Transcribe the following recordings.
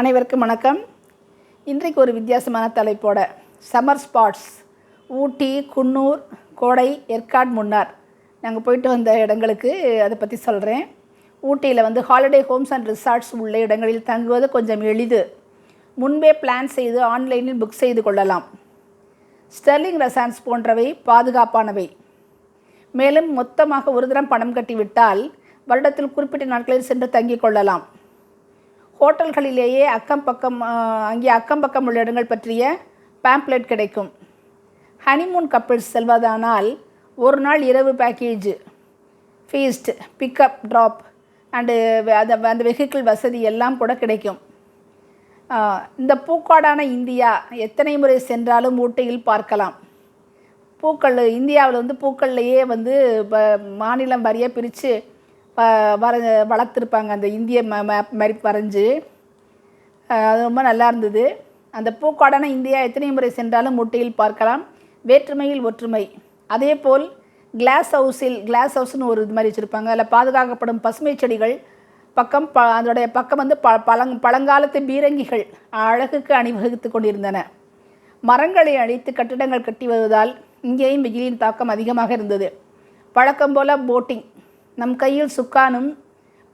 அனைவருக்கும் வணக்கம். இன்றைக்கு ஒரு வித்தியாசமான தலைப்போட சம்மர் ஸ்பாட்ஸ் ஊட்டி குன்னூர் கோடை ஏற்காடு முன்னார். நாங்கள் போயிட்டு வந்த இடங்களுக்கு அதை பற்றி சொல்கிறேன் ஊட்டியில் வந்து ஹாலிடே ஹோம்ஸ் அண்ட் ரிசார்ட்ஸ் உள்ள இடங்களில் தங்குவது கொஞ்சம் எளிது. முன்பே பிளான் செய்து ஆன்லைனில் புக் செய்து கொள்ளலாம். ஸ்டெர்லிங் ரெசான்ஸ் போன்றவை பாதுகாப்பானவை. மேலும் மொத்தமாக ஒரு தரம் பணம் கட்டிவிட்டால் வருடத்தில் குறிப்பிட்ட நாட்களில் சென்று தங்கிக் கொள்ளலாம். ஹோட்டல்களிலேயே அக்கம் பக்கம் அங்கே அக்கம் பக்கம் உள்ள இடங்கள் பற்றிய பேம்ப்ளெட் கிடைக்கும். ஹனிமூன் கப்பிள்ஸ் செல்வதானால் ஒரு நாள் இரவு package feast pickup drop and அந்த அந்த வெஹிக்கிள் வசதி எல்லாம் கூட கிடைக்கும். இந்த பூக்காடான இந்தியா எத்தனை முறை சென்றாலும் ஊட்டியில் பார்க்கலாம். பூக்கள் இந்தியாவில் வந்து பூக்கள்லையே வந்து ப- மாநிலம் வாரியாக பிரித்து வர வளர்த்துருப்பாங்க அந்த இந்திய ம மேப் மாதிரி வரைஞ்சி. அது ரொம்ப நல்லா இருந்தது. அந்த பூக்காடான இந்தியா எத்தனை முறை சென்றாலும் முட்டையில் பார்க்கலாம். வேற்றுமையில் ஒற்றுமை. அதே போல் கிளாஸ் ஹவுஸில் கிளாஸ் ஹவுஸ்னு ஒரு இது மாதிரி வச்சுருப்பாங்க. அதில் பாதுகாக்கப்படும் பசுமை செடிகள். பக்கம் ப அதோடைய பக்கம் வந்து ப பழங் பழங்காலத்து பீரங்கிகள் அழகுக்கு அணிவகுத்து கொண்டிருந்தன. மரங்களை அழித்து கட்டிடங்கள் கட்டி வருவதால் இங்கேயும் வெயிலின் தாக்கம் அதிகமாக இருந்தது. வழக்கம் போல் போட்டிங் நம் கையில் சுக்கானும்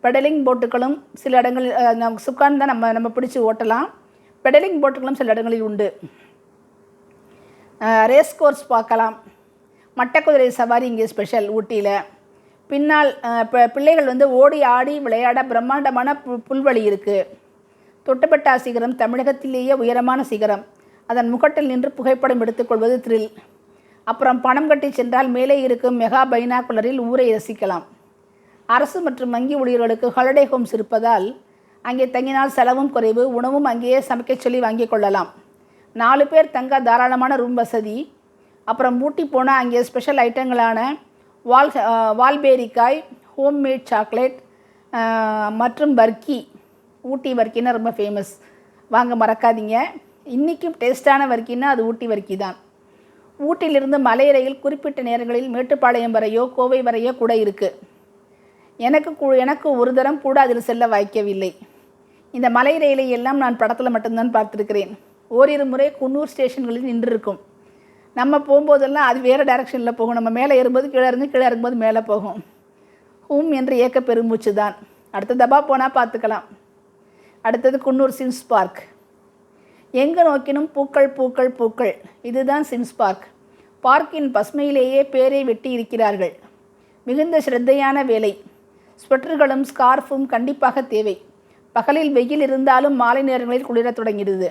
பெடலிங் போட்டுகளும் சில இடங்களில் நம் சுக்கான் தான் நம்ம நம்ம பிடிச்சி ஓட்டலாம். பெடலிங் போட்டுகளும் சில இடங்களில் உண்டு. ரேஸ் கோர்ஸ் பார்க்கலாம். மட்டக்குதிரை சவாரி இங்கே ஸ்பெஷல் ஊட்டியில். பின்னால் பிள்ளைகள் வந்து ஓடி ஆடி விளையாட பிரம்மாண்டமான பு புல்வெளி இருக்குது தொட்டபெட்டா சிகரம் தமிழகத்திலேயே உயரமான சிகரம். அதன் முகட்டில் நின்று புகைப்படம் எடுத்துக்கொள்வது த்ரில் அப்புறம் பணம் கட்டி சென்றால் மேலே இருக்கும் மெகா பைனாகுலரில் ஊரை ரசிக்கலாம். அரசு மற்றும் வங்கி ஊழியர்களுக்கு ஹாலிடே ஹோம்ஸ் இருப்பதால் அங்கே தங்கினால் செலவும் குறைவு உணவும் அங்கேயே சமைக்கச் சொல்லி வாங்கிக் கொள்ளலாம். நாலு பேர் தங்க தாராளமான ரூம் வசதி. அப்புறம் ஊட்டி போனால் அங்கே ஸ்பெஷல் ஐட்டங்களான வால் அஹ், வால்பேரிக்காய் ஹோம்மேட் சாக்லேட் மற்றும் வர்க்கி ஊட்டி வர்க்கின்னா ரொம்ப ஃபேமஸ் வாங்க மறக்காதீங்க. இன்றைக்கும் டேஸ்டான வர்க்கின்னா அது ஊட்டி வர்க்கி தான். ஊட்டியிலிருந்து மலை ரயில் குறிப்பிட்ட நேரங்களில் மேட்டுப்பாளையம் வரையோ கோவை வரையோ கூட இருக்குது எனக்கு எனக்கு ஒரு தரம் கூட அதில் செல்ல வாய்க்கவில்லை. இந்த மலை ரயிலை எல்லாம் நான் படத்தில் மட்டும்தான் பார்த்துருக்கிறேன். ஓரிரு முறை குன்னூர் ஸ்டேஷன்களில் நின்றுருக்கும். நம்ம போகும்போதெல்லாம் அது வேறு டைரக்ஷனில் போகும். நம்ம மேலே ஏறும்போது கீழே இருந்து கீழே இறங்கும்போது மேலே போகும். ஹூம் என்று ஏக்க பெருமூச்சு தான் அடுத்த தபா போனால் பார்த்துக்கலாம். அடுத்தது குன்னூர் சின்ஸ் பார்க். எங்கு நோக்கினும் பூக்கள் பூக்கள் பூக்கள். இதுதான் சின்ஸ் பார்க். பார்க்கின் பசுமையிலேயே பேரை வெட்டி இருக்கிறார்கள். மிகுந்த ஸ்ரத்தையான வேலை. ஸ்வெட்டர்களும் ஸ்கார்ஃபும் கண்டிப்பாக தேவை. பகலில் வெயில் இருந்தாலும் மாலை நேரங்களில் குளிரத் தொடங்கிடுது.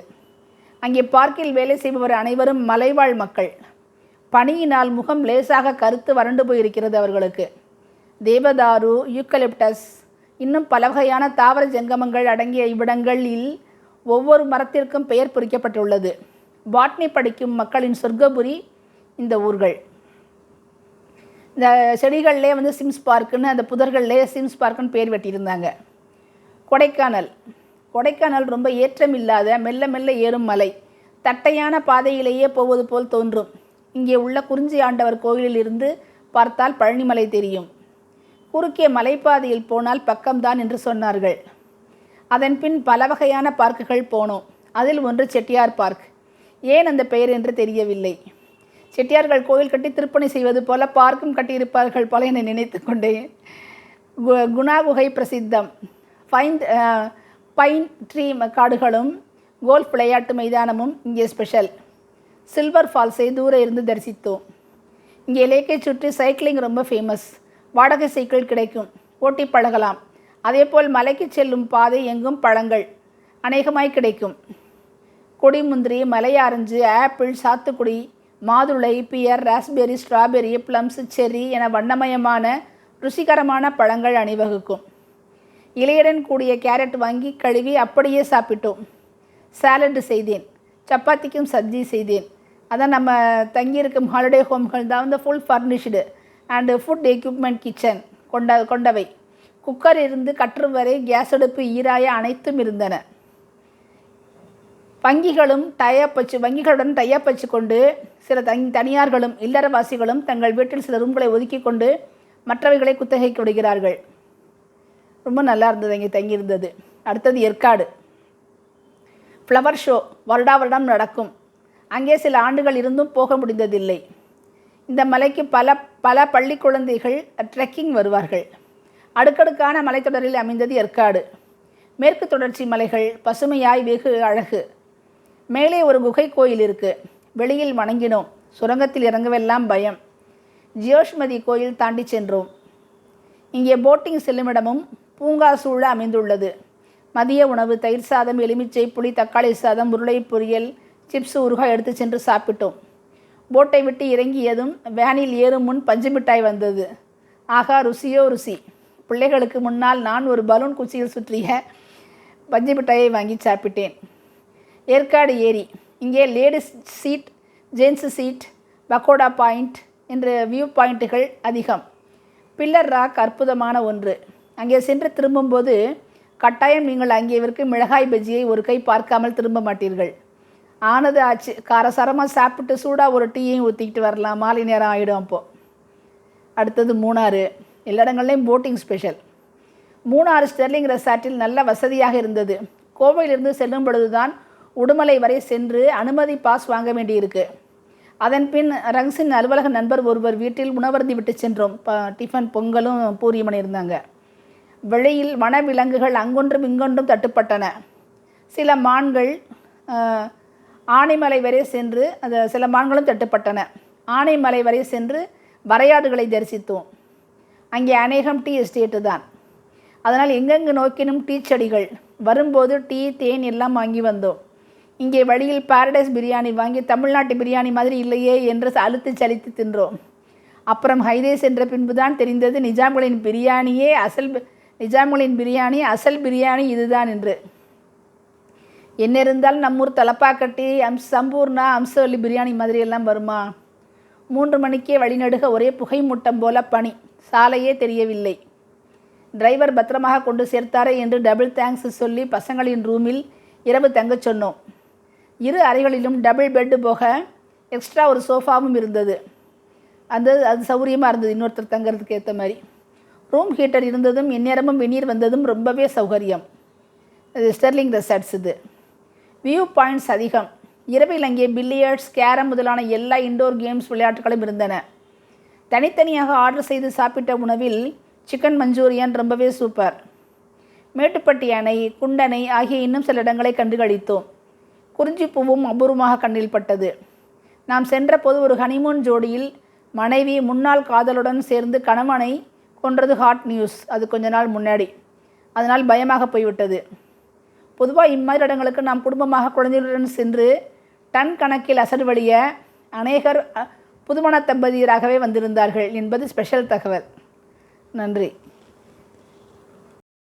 அங்கே பார்க்கில் வேலை செய்பவர் அனைவரும் மலைவாழ் மக்கள். பனியினால் முகம் லேசாக கருத்து வறண்டு போயிருக்கிறது அவர்களுக்கு. தேவதாரு யூக்கலிப்டஸ் இன்னும் பல வகையான தாவர ஜங்கமங்கள் அடங்கிய இவ்விடங்களில் ஒவ்வொரு மரத்திற்கும் பெயர் பொறிக்கப்பட்டுள்ளது. பாட்னி படிக்கும் மக்களின் சொர்க்கபுரி இந்த ஊர்கள். இந்த செடிகள்லேயே வந்து சிம்ஸ் பார்க்குன்னு அந்த புதர்கள்லே சிம்ஸ் பார்க்குன்னு பேர் வெட்டியிருந்தாங்க. கொடைக்கானல். கொடைக்கானல் ரொம்ப ஏற்றம் இல்லாத மெல்ல மெல்ல ஏறும் மலை. தட்டையான பாதையிலேயே போவது போல் தோன்றும். இங்கே உள்ள குறிஞ்சி ஆண்டவர் கோயிலில் இருந்து பார்த்தால் பழனிமலை தெரியும். குறுக்கே மலைப்பாதையில் போனால் பக்கம்தான் என்று சொன்னார்கள். அதன் பின் பல வகையான பார்க்குகள் போனோம். அதில் ஒன்று செட்டியார் பார்க். ஏன் அந்த பெயர் என்று தெரியவில்லை. செட்டியார்கள் கோயில் கட்டி திருப்பணி செய்வது போல பார்க்கும் கட்டியிருப்பார்கள் போல என்னை நினைத்து கொண்டேன் கு- குணாகுகை பிரசித்தம். ஃபைன் பைன் ட்ரீ காடுகளும் கோல்ஃப் விளையாட்டு மைதானமும் இங்கே ஸ்பெஷல் சில்வர் ஃபால்ஸை தூர இருந்து தரிசித்தோம். இங்கே லேக்கை சுற்றி சைக்கிளிங் ரொம்ப ஃபேமஸ் வாடகை சைக்கிள் கிடைக்கும். ஓட்டி பழகலாம். அதேபோல் மலைக்கு செல்லும் பாதை எங்கும் பழங்கள் அநேகமாய் கிடைக்கும். கொடிமுந்திரி மலையாரஞ்சு ஆப்பிள் சாத்துக்குடி மாதுளை pear raspberry strawberry plums cherry என வண்ணமயமான ருசிகரமான பழங்கள் அணிவகுக்கும். இலையுடன் கூடிய கேரட் வாங்கி கழுவி அப்படியே சாப்பிட்டோம். சாலட் செய்தேன். சப்பாத்திக்கும் சப்ஜி செய்தேன். அதான் நம்ம தங்கியிருக்கும் ஹாலிடே ஹோம்கள் தான் வந்து full furnished and food equipment kitchen கொண்ட கொண்டவை. குக்கர் இருந்து கற்று வரை கேஸ் அடுப்பு ஈராய அனைத்தும் இருந்தன. வங்கிகளும் டைப் வச்சு வங்கிகளுடன் டைப் வச்சு கொண்டு சில தங் தனியார்களும் இல்லறவாசிகளும் தங்கள் வீட்டில் சில ரூம்களை ஒதுக்கி கொண்டு மற்றவைகளை குத்தகைக்கு விடுகிறார்கள். ரொம்ப நல்லா இருந்தது இங்கே தங்கியிருந்தது. அடுத்தது ஏற்காடு. ஃப்ளவர் ஷோ வருடா வருடம் நடக்கும். அங்கே சில ஆண்டுகள் இருந்தும் போக முடிந்ததில்லை. இந்த மலைக்கு பல பல பள்ளி குழந்தைகள் ட்ரெக்கிங் வருவார்கள். அடுக்கடுக்கான மலைத்தொடரில் அமைந்தது ஏற்காடு. மேற்கு தொடர்ச்சி மலைகள் பசுமையாய் வெகு அழகு. மேலே ஒரு குகை கோயில் இருக்கு. வெளியில் வணங்கினோம். சுரங்கத்தில் இறங்கவெல்லாம் பயம். ஜியோஷ்மதி கோயில் தாண்டி சென்றோம். இங்கே போட்டிங் செல்லுமிடமும் பூங்கா சூழ அமைந்துள்ளது. மதிய உணவு தயிர் சாதம் எலுமிச்சை புளி தக்காளி சாதம் உருளை பொரியல் சிப்ஸ் ஊறுகாய் எடுத்து சென்று சாப்பிட்டோம். போட்டை விட்டு இறங்கியதும் வேனில் ஏறும் முன் பஞ்சு மிட்டாய் வந்தது. ஆகா ருசியோ ருசி. பிள்ளைகளுக்கு முன்னால் நான் ஒரு பலூன் குச்சியில் சுற்றிய பஞ்சு மிட்டாயை வாங்கி சாப்பிட்டேன். ஏற்காடு ஏரி. இங்கே ladies seat gents seat Pagoda point என்ற வியூ பாயிண்ட்டுகள் அதிகம். பில்லர் ராக் அற்புதமான ஒன்று. அங்கே சென்று திரும்பும்போது கட்டாயம் நீங்கள் அங்கே இருக்கும் மிளகாய் பஜ்ஜியை ஒரு கை பார்க்காமல் திரும்ப மாட்டீர்கள். ஆனது ஆச்சு. காரசாரமாக சாப்பிட்டு சூடாக ஒரு டீயையும் ஊற்றிக்கிட்டு வரலாம். மாலை நேரம் ஆகிடும் அப்போது அடுத்தது மூணாறு. எல்லா இடங்கள்லையும் போட்டிங் ஸ்பெஷல் மூணாறு ஸ்டெர்லிங் ரெசார்ட்டில் நல்ல வசதியாக இருந்தது. கோவையிலிருந்து செல்லும் பொழுதுதான் உடுமலை வரை சென்று அனுமதி பாஸ் வாங்க வேண்டியிருக்கு. அதன் பின் ரங்ஸின் அலுவலக நண்பர் ஒருவர் வீட்டில் உணவருந்தி விட்டு சென்றோம். ப டிஃபன் பொங்கலும் பூரியும் பண்ணியிருந்தாங்க. வெளியில் வனவிலங்குகள் அங்கொன்றும் இங்கொன்றும் தட்டுப்பட்டன. சில மான்கள் ஆனைமலை வரை சென்று அந்த சில மான்களும் தட்டுப்பட்டன. ஆனைமலை வரை சென்று வரையாடுகளை தரிசித்தோம். அங்கே அநேகம் டீ எஸ்டேட்டு தான். அதனால் எங்கெங்கு நோக்கினும் டீ செடிகள். வரும்போது டீ தேன் எல்லாம் வாங்கி வந்தோம். இங்கே வழியில் பாரடைஸ் பிரியாணி வாங்கி தமிழ்நாட்டு பிரியாணி மாதிரி இல்லையே என்று அழுத்து சலித்து தின்றோம். அப்புறம் ஹைதே சென்ற பின்புதான் தெரிந்தது நிஜாம்களின் பிரியாணியே அசல் நிஜாம்களின் பிரியாணி அசல் பிரியாணி இதுதான் என்று. என்ன இருந்தாலும் நம்மூர் தலப்பாக்கட்டி அம்ஸ் சம்பூர்ணா அம்சவல்லி பிரியாணி மாதிரி எல்லாம் வருமா? மூன்று மணிக்கே வழிநடுக ஒரே புகை மூட்டம் போல பனி சாலையே தெரியவில்லை. டிரைவர் பத்திரமாக கொண்டு சேர்த்தாரே என்று டபுள் தேங்க்ஸ் சொல்லி பசங்களின் ரூமில் இரவு தங்கச் சொன்னோம். இரு அறைகளிலும் டபுள் பெட்டு போக எக்ஸ்ட்ரா ஒரு சோஃபாவும் இருந்தது. அது அது சௌகரியமாக இருந்தது இன்னொருத்தர் தங்குறதுக்கு ஏற்ற மாதிரி. ரூம் ஹீட்டர் இருந்ததும் இந்நேரமும் வெந்நீர் வந்ததும் ரொம்பவே சௌகரியம். இது ஸ்டெர்லிங் ரெசார்ட்ஸ் இது. வியூ பாயிண்ட்ஸ் அதிகம். இரவில் அங்கே பில்லியர்ட்ஸ் கேரம் முதலான எல்லா இண்டோர் கேம்ஸ் விளையாட்டுகளும் இருந்தன. தனித்தனியாக ஆர்டர் செய்து சாப்பிட்ட உணவில் சிக்கன் மஞ்சூரியன் ரொம்பவே சூப்பர் மேட்டுப்பட்டி அணை குண்டணை ஆகிய இன்னும் சில இடங்களை கண்டுகளித்தோம். குறிஞ்சிப்பூவும் அபூர்வமாக கண்ணில் பட்டது நாம் சென்ற போது ஒரு ஹனிமூன் ஜோடியில் மனைவி முன்னாள் காதலுடன் சேர்ந்து கணவனை கொன்றது ஹாட் நியூஸ். அது கொஞ்ச நாள் முன்னாடி. அதனால் பயமாக போய்விட்டது. பொதுவாக இம்மாதிரி இடங்களுக்கு நாம் குடும்பமாக குழந்தைகளுடன் சென்று டன் கணக்கில் அசடு வழிய அநேகர் புதுமண தம்பதியராகவே வந்திருந்தார்கள் என்பது ஸ்பெஷல் தகவல். நன்றி.